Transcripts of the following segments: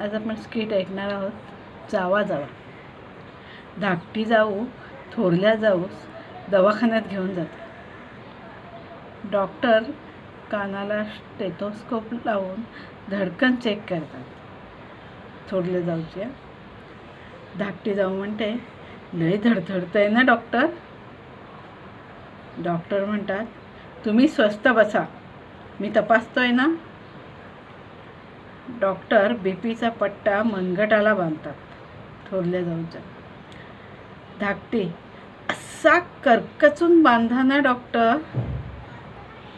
आज आपण स्किट ऐकणार आहोत जावा जावा. धाकटी जाऊ थोरल्या जाऊस दवाखान्यात घेऊन जाते. डॉक्टर कानाला स्टेथोस्कोप लावून धडकन चेक करतात. थोरल्या जाऊची. धाकटी जाऊ म्हणते लय धडधडतंय ना डॉक्टर. डॉक्टर म्हणतात तुम्ही स्वस्त बसा. मी तपासतोय ना. डॉक्टर बी पीचा पट्टा मनगटाला बांधतात. थोरल्या जाऊच्या. धाकटी असा करकचून बांधा ना डॉक्टर.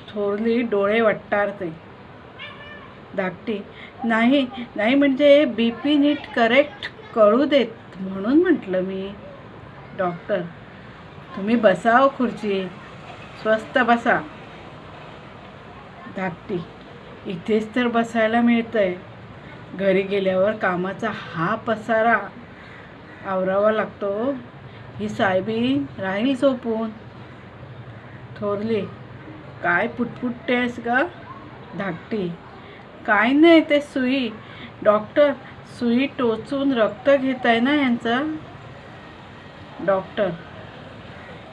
थोरली डोळे वट्टारते. धाकटी नाही नाही म्हणजे बी पी नीट करेक्ट कळू देत म्हणून म्हटलं मी. डॉक्टर तुम्ही बसाव हो खुर्ची. स्वस्त बसा. धाकटी इथेच तर बसायला मिळतंय. घरी गेल्यावर कामाचा हा पसारा आवरावा लागतो हो. ही. सायबी राहील झोपून. थोरली काय पुटपुटतेस ग? धाकटी. काय नाही ते सुई. डॉक्टर सुई टोचून रक्त घेत आहे ना यांचं? डॉक्टर.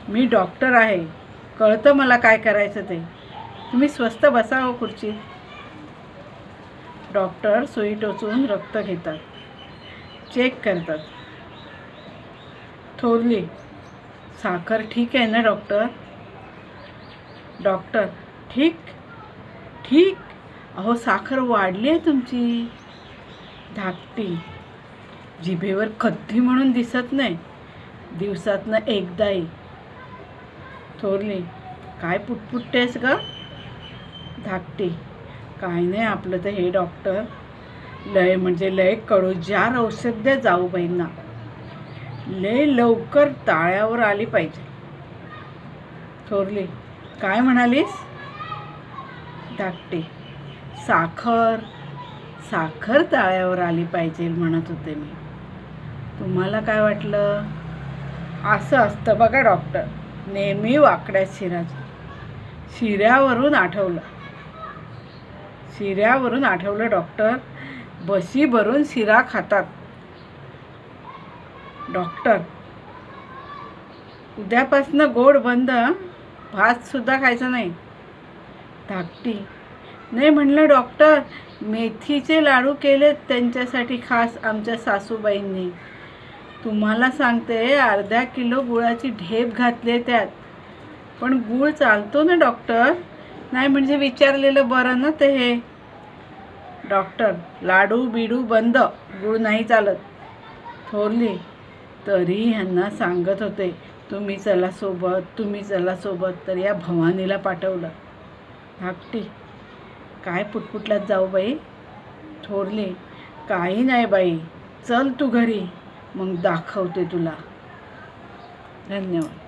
मी डॉक्टर आहे. कळतं मला काय करायचं ते. तुम्ही स्वस्त बसा हो डॉक्टर सुई टोचून रक्त घेतात. चेक करतात. थोरली साखर ठीक आहे ना डॉक्टर? डॉक्टर ठीक ठीक. अहो साखर वाढली आहे तुमची. धाकटी. जिभेवर खद्दी म्हणून दिसत नाही. दिवसातनं एकदाही. थोरली काय पुटपुटतेस ग? धाकटी. काय नाही आपलं तर हे डॉक्टर लय म्हणजे लय कडू जार औषध जाऊ बाईंना. लय लवकर ताळ्यावर आली पाहिजे. थोरली काय म्हणालीस? धाकटी साखर साखर ताळ्यावर आली पाहिजे म्हणत होते मी. तुम्हाला काय वाटलं? असं असतं बघा डॉक्टर नेहमी वाकड्या शिराचं शिऱ्यावरून आठवलं. शिऱ्यावरून आठवलं डॉक्टर. बशी भरून शिरा खातात. डॉक्टर. उद्यापासनं गोड बंद भातसुद्धा खायचा नाही. धाकटी. नाही म्हणलं डॉक्टर मेथीचे लाडू केलेत त्यांच्यासाठी खास आमच्या सासूबाईंनी. तुम्हाला सांगते अर्ध्या किलो गुळाची ढेप घातली त्यात. पण गुळ चालतो ना डॉक्टर? नाही म्हणजे विचारलेलं बरं ना ते हे. डॉक्टर लाडू बिडू बंद. गुळ नाही चालत. थोरली तरी ह्यांना सांगत होते तुम्ही चला सोबत तुम्ही चला सोबत. तर या भवानीला पाठवलं. धाकटी. काय पुटपुटल्यात जाऊ बाई? थोरली. काही नाही बाई. चल तू घरी. मग दाखवते तुला. धन्यवाद.